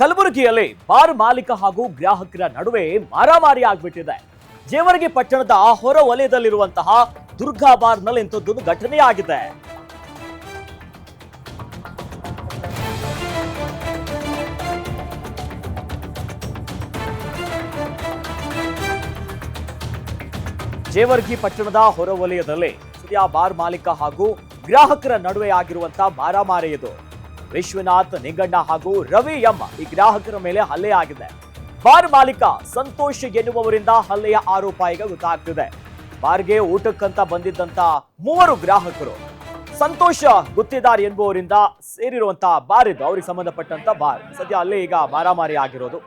ಕಲಬುರಗಿಯಲ್ಲಿ ಬಾರ್ ಮಾಲೀಕ ಹಾಗೂ ಗ್ರಾಹಕರ ನಡುವೆ ಮಾರಾಮಾರಿ ಆಗ್ಬಿಟ್ಟಿದೆ. ಜೇವರ್ಗಿ ಪಟ್ಟಣದ ಹೊರ ವಲಯದಲ್ಲಿರುವಂತಹ ದುರ್ಗಾ ಬಾರ್ನಲ್ಲಿ ಇಂಥದ್ದೊಂದು ಘಟನೆ ಆಗಿದೆ ಜೇವರ್ಗಿ ಪಟ್ಟಣದ ಹೊರವಲಯದಲ್ಲಿ ಸದ್ಯ ಬಾರ್ ಮಾಲೀಕ ಹಾಗೂ ಗ್ರಾಹಕರ ನಡುವೆ ಆಗಿರುವಂತಹ ಮಾರಾಮಾರಿ ಇದು. ವಿಶ್ವನಾಥ್, ನಿಂಗಣ್ಣ ಹಾಗೂ ರವಿ ಎಂ ಈ ಗ್ರಾಹಕರ ಮೇಲೆ ಹಲ್ಲೆ ಆಗಿದೆ. ಬಾರ್ ಮಾಲೀಕ ಸಂತೋಷ್ ಎನ್ನುವವರಿಂದ ಹಲ್ಲೆಯ ಆರೋಪ ಈಗ ಗೊತ್ತಾಗ್ತಿದೆ. ಬಾರ್ಗೆ ಊಟಕ್ಕಂತ ಬಂದಿದ್ದಂತ ಮೂವರು ಗ್ರಾಹಕರು. ಸಂತೋಷ ಗುತ್ತಿದಾರ್ ಎಂಬುವರಿಂದ ಸೇರಿರುವಂತಹ ಬಾರ್ ಇದು. ಅವ್ರಿಗೆ ಸಂಬಂಧಪಟ್ಟಂತ ಬಾರ್. ಸದ್ಯ ಅಲ್ಲೇ ಈಗ ಮಾರಾಮಾರಿ ಆಗಿರೋದು.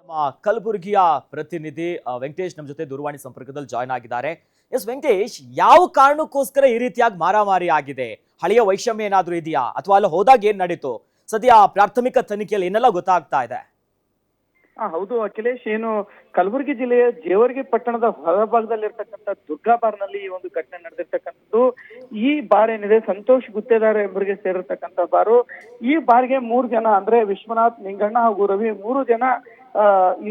ನಮ್ಮ ಕಲಬುರಗಿಯ ಪ್ರತಿನಿಧಿ ವೆಂಕಟೇಶ್ ನಮ್ಮ ಜೊತೆ ದೂರವಾಣಿ ಸಂಪರ್ಕದಲ್ಲಿ ಜಾಯ್ನ್ ಆಗಿದ್ದಾರೆ. ಎಸ್ ವೆಂಕಟೇಶ್, ಯಾವ ಕಾರಣಕ್ಕೋಸ್ಕರ ಈ ರೀತಿಯಾಗಿ ಮಾರಾಮಾರಿ ಆಗಿದೆ? ಹಳೆಯ ವೈಷಮ್ಯ ಏನಾದ್ರೂ ಇದೆಯಾ? ಅಥವಾ ಅಲ್ಲಿ ಹೋದಾಗ ಏನ್ ನಡೀತು? ಸದ್ಯ ಪ್ರಾಥಮಿಕ ತನಿಖೆಯಲ್ಲಿ ಏನೆಲ್ಲ ಗೊತ್ತಾಗ್ತಾ ಇದೆ? ಹೌದು ಅಖಿಲೇಶ್, ಏನು ಕಲಬುರಗಿ ಜಿಲ್ಲೆಯ ಜೇವರ್ಗಿ ಪಟ್ಟಣದ ಹೊರಭಾಗದಲ್ಲಿರ್ತಕ್ಕಂಥ ದುರ್ಗಾ ಬಾರ್ನಲ್ಲಿ ಈ ಒಂದು ಘಟನೆ ನಡೆದಿರ್ತಕ್ಕಂಥದ್ದು. ಈ ಬಾರ್ ಏನಿದೆ? ಸಂತೋಷ್ ಗುತ್ತೇದಾರ ಎಂಬರಿಗೆ ಸೇರಿರ್ತಕ್ಕಂಥ ಬಾರು. ಈ ಬಾರ್ಗೆ ಮೂರು ಜನ, ಅಂದ್ರೆ ವಿಶ್ವನಾಥ್, ನಿಂಗಣ್ಣ ಹಾಗೂ ರವಿ, ಮೂರು ಜನ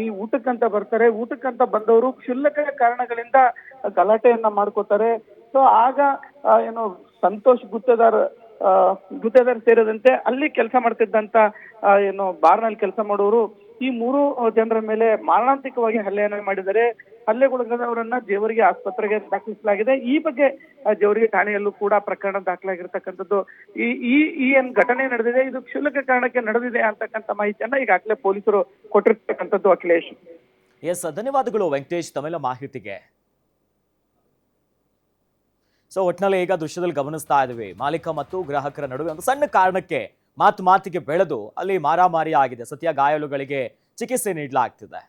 ಈ ಊಟಕ್ಕಂತ ಬರ್ತಾರೆ. ಊಟಕ್ಕಂತ ಬಂದವರು ಕ್ಷುಲ್ಲಕ ಕಾರಣಗಳಿಂದ ಗಲಾಟೆಯನ್ನ ಮಾಡ್ಕೋತಾರೆ. ಸೊ ಆಗ ಏನು ಸಂತೋಷ್ ಗುತ್ತೇದಾರ್ ಗುತ್ತದಾರ್ ಸೇರಿದಂತೆ ಅಲ್ಲಿ ಕೆಲಸ ಮಾಡ್ತಿದ್ದಂತ ಏನು ಬಾರ್ನಲ್ಲಿ ಕೆಲಸ ಮಾಡೋರು ಈ ಮೂರು ಜನರ ಮೇಲೆ ಮಾರಣಾಂತಿಕವಾಗಿ ಹಲ್ಲೆಯನ್ನ ಮಾಡಿದ್ದಾರೆ ಹಲ್ಲೆಗೊಳಗಾದವರನ್ನ ಜೇವರಿಗೆ ಆಸ್ಪತ್ರೆಗೆ ದಾಖಲಿಸಲಾಗಿದೆ. ಈ ಬಗ್ಗೆ ಜೇವರಿಗೆ ಠಾಣೆಯಲ್ಲೂ ಕೂಡ ಪ್ರಕರಣ ದಾಖಲಾಗಿರ್ತಕ್ಕಂಥದ್ದು. ಈ ಈ ಈ ಏನ್ ಘಟನೆ ನಡೆದಿದೆ, ಇದು ಕ್ಷುಲ್ಲಕ ಕಾರಣಕ್ಕೆ ನಡೆದಿದೆ ಅಂತಕ್ಕಂಥ ಮಾಹಿತಿಯನ್ನ ಈಗಾಗಲೇ ಪೊಲೀಸರು ಕೊಟ್ಟಿರ್ತಕ್ಕಂಥದ್ದು ಅಖಿಲೇಶ್. ಎಸ್, ಧನ್ಯವಾದಗಳು ವೆಂಕಟೇಶ್, ತಮ್ಮೆಲ್ಲ ಮಾಹಿತಿಗೆ. ಸೊ ಒಟ್ನಲ್ಲಿ ಈಗ ದೃಶ್ಯದಲ್ಲಿ ಗಮನಿಸ್ತಾ ಇದ್ವಿ, ಮಾಲೀಕ ಮತ್ತು ಗ್ರಾಹಕರ ನಡುವೆ ಒಂದು ಸಣ್ಣ ಕಾರಣಕ್ಕೆ ಮಾತು, ಮಾತಿಗೆ ಬೆಳೆದು ಅಲ್ಲಿ ಮಾರಾಮಾರಿ ಆಗಿದೆ ಸತ್ಯ ಗಾಯಾಳುಗಳಿಗೆ ಚಿಕಿತ್ಸೆ ನೀಡಲಾಗ್ತಿದೆ.